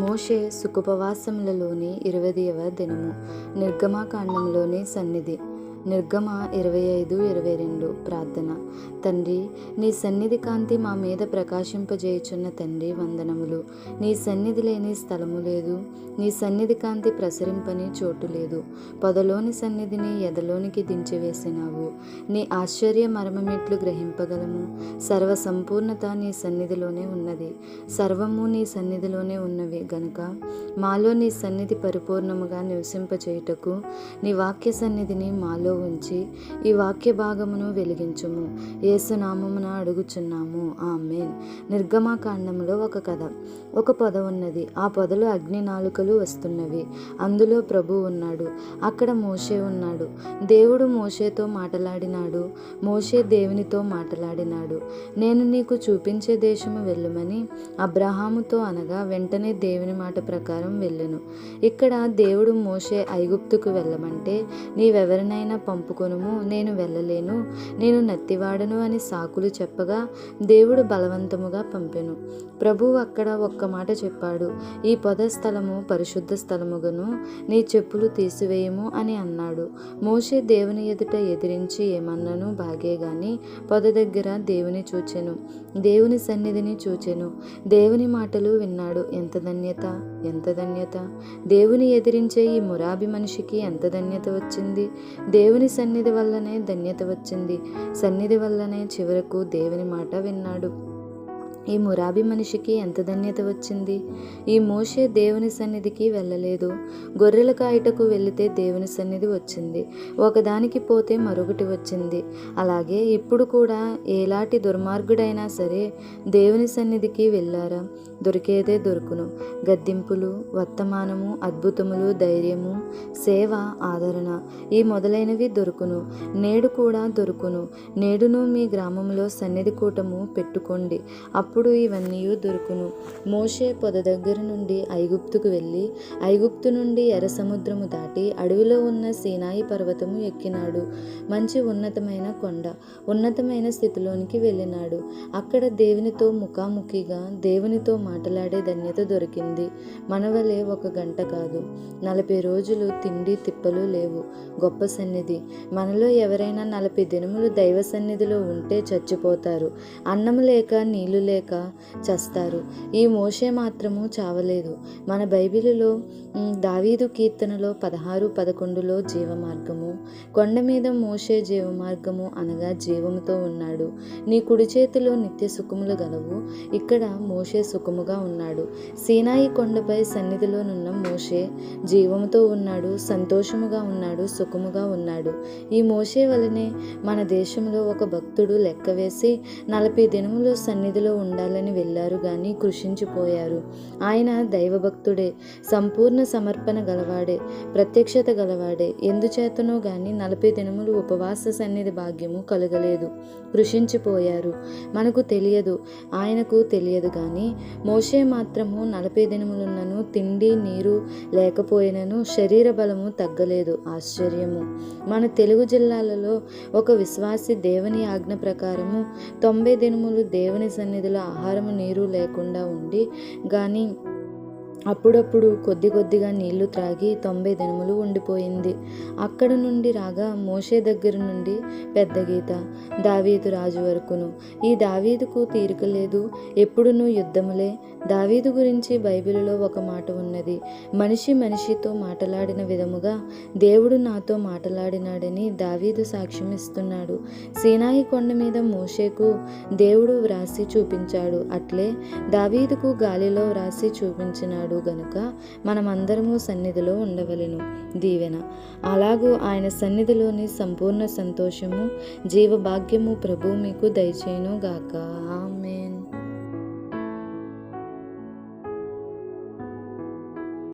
మోషే సుఖుపవాసములలోని ఇరవదవ దినము నిర్గమాకాండంలోని సన్నిధి. నిర్గమ ఇరవై ఐదు ఇరవై రెండు ప్రార్థన. తండ్రి నీ సన్నిధి కాంతి మా మీద ప్రకాశింపజేయుచున్న తండ్రి వందనములు. నీ సన్నిధి లేని స్థలము లేదు. నీ సన్నిధి కాంతి ప్రసరింపని చోటు లేదు. పొదలోని సన్నిధిని ఎదలోనికి దించివేసినావు. నీ ఆశ్చర్య మర్మమెట్లు గ్రహింపగలము. సర్వ సంపూర్ణత నీ సన్నిధిలోనే ఉన్నది. సర్వము నీ సన్నిధిలోనే ఉన్నవి గనుక మాలో నీ సన్నిధి పరిపూర్ణముగా నివసింపచేయుటకు నీ వాక్య సన్నిధిని మాలో ఉంచి ఈ వాక్య భాగమును వెలిగించుము. ఏసునామమున అడుగుచున్నాము. ఆమెన్. నిర్గమాకాండంలో ఒక కథ. ఒక పొద ఉన్నది. ఆ పొదలో అగ్ని నాలుకలు వస్తున్నవి. అందులో ప్రభు ఉన్నాడు. అక్కడ మోషే ఉన్నాడు. దేవుడు మోషేతో మాట్లాడినాడు. మోషే దేవునితో మాట్లాడినాడు. నేను నీకు చూపించే దేశము వెళ్ళమని అబ్రహాముతో అనగా వెంటనే దేవుని మాట ప్రకారం వెళ్ళెను. ఇక్కడ దేవుడు మోషే ఐగుప్తుకు వెళ్ళమంటే నీవెవరినైనా పంపుకొనుము నేను వెళ్ళలేను నేను నత్తివాడను అని సాకులు చెప్పగా దేవుడు బలవంతముగా పంపెను. ప్రభువు అక్కడ ఒక్క మాట చెప్పాడు ఈ పొద స్థలము పరిశుద్ధ స్థలముగను నీ చెప్పులు తీసివేయము అని అన్నాడు. మోషే దేవుని ఎదుట ఎదిరించి ఏమన్నను బాగే గాని పొద దగ్గర దేవుని చూచెను దేవుని సన్నిధిని చూచెను. దేవుని మాటలు విన్నాడు ఎంత ధన్యత ఎంత ధన్యత. దేవుని ఎదిరించే ఈ మురాబి మనిషికి ఎంత ధన్యత వచ్చింది? దేవుని దేవుని సన్నిధి వల్లనే ధన్యత వచ్చింది. సన్నిధి వల్లనే చివరకు దేవుని మాట విన్నాడు. ఈ మురాబి మనిషికి ఎంత ధన్యత వచ్చింది? ఈ మోషే దేవుని సన్నిధికి వెళ్ళలేదు. గొర్రెల కాయటకు వెళితే దేవుని సన్నిధి వచ్చింది. ఒకదానికి పోతే మరొకటి వచ్చింది. అలాగే ఇప్పుడు కూడా ఏలాంటి దుర్మార్గుడైనా సరే దేవుని సన్నిధికి వెళ్ళారా? దొరికేదే దొరుకును. గద్దింపులు వర్తమానము అద్భుతములు ధైర్యము సేవ ఆదరణ ఈ మొదలైనవి దొరుకును. నేడు కూడా దొరుకును. నేడును మీ గ్రామంలో సన్నిధి కూటము పెట్టుకోండి. అప్పుడు అప్పుడు ఇవన్నీ దొరుకును. మోషే పొద దగ్గర నుండి ఐగుప్తుకు వెళ్ళి ఐగుప్తు నుండి ఎర్ర సముద్రము దాటి అడవిలో ఉన్న సీనాయి పర్వతము ఎక్కినాడు. మంచి ఉన్నతమైన కొండ ఉన్నతమైన స్థితిలోనికి వెళ్ళినాడు. అక్కడ దేవునితో ముఖాముఖిగా దేవునితో మాట్లాడే ధన్యత దొరికింది. మనవలే ఒక గంట కాదు. నలభై రోజులు తిండి తిప్పలు లేవు. గొప్ప సన్నిధి. మనలో ఎవరైనా నలభై దినములు దైవ సన్నిధిలో ఉంటే చచ్చిపోతారు. అన్నం లేక నీళ్ళు లేక చస్తారు. ఈ మోషే మాత్రము చావలేదు. మన బైబిలులో దావీదు కీర్తనలో పదహారు పదకొండులో జీవమార్గము. కొండ మీద మోషే జీవమార్గము అనగా జీవముతో ఉన్నాడు. నీ కుడి చేతిలో నిత్య సుఖములు గలవు. ఇక్కడ మోషే సుఖముగా ఉన్నాడు. సీనాయి కొండపై సన్నిధిలోనున్న మోషే జీవముతో ఉన్నాడు సంతోషముగా ఉన్నాడు సుఖముగా ఉన్నాడు. ఈ మోషే వలనే మన దేశంలో ఒక భక్తుడు లెక్కవేసి నలభై దినములు సన్నిధిలో ఉండాలని వెళ్ళారు కానీ కృషించిపోయారు. ఆయన దైవభక్తుడే సంపూర్ణ సమర్పణ గలవాడే ప్రత్యక్షత గలవాడే. ఎందుచేతనో గాని నలభై దినములు ఉపవాస సన్నిధి భాగ్యము కలగలేదు. కృషించిపోయారు. మనకు తెలియదు ఆయనకు తెలియదు కానీ మోషే మాత్రము నలభై దినములున్నను తిండి నీరు లేకపోయినను శరీర బలము తగ్గలేదు. ఆశ్చర్యము. మన తెలుగు జిల్లాలలో ఒక విశ్వాసి దేవుని ఆజ్ఞ ప్రకారము తొంభై దినములు దేవుని సన్నిధిలో ఆహారము నీరు లేకుండా ఉండి కానీ అప్పుడప్పుడు కొద్ది కొద్దిగా నీళ్ళు త్రాగి తొంభై దినములు ఉండిపోయింది. అక్కడ నుండి రాగా మోషే దగ్గర నుండి పెద్ద గీత దావీదు రాజు వరకును ఈ దావీదుకు తీరిక లేదు. ఎప్పుడునూ యుద్ధములే దావీదు గురించి బైబిలులో ఒక మాట ఉన్నది. మనిషి మనిషితో మాట్లాడిన విధముగా దేవుడు నాతో మాట్లాడినాడని దావీదు సాక్ష్యం ఇస్తున్నాడు. సీనాయి కొండ మీద మోషేకు దేవుడు వ్రాసి చూపించాడు. అట్లే దావీదుకు గాలిలో వ్రాసి చూపించినాడు గనుక మనమందరము సన్నిధిలో ఉండవలెను. దీవెన. అలాగూ ఆయన సన్నిధిలోని సంపూర్ణ సంతోషము జీవభాగ్యము ప్రభు మీకు దయచేయను గాక ఆమె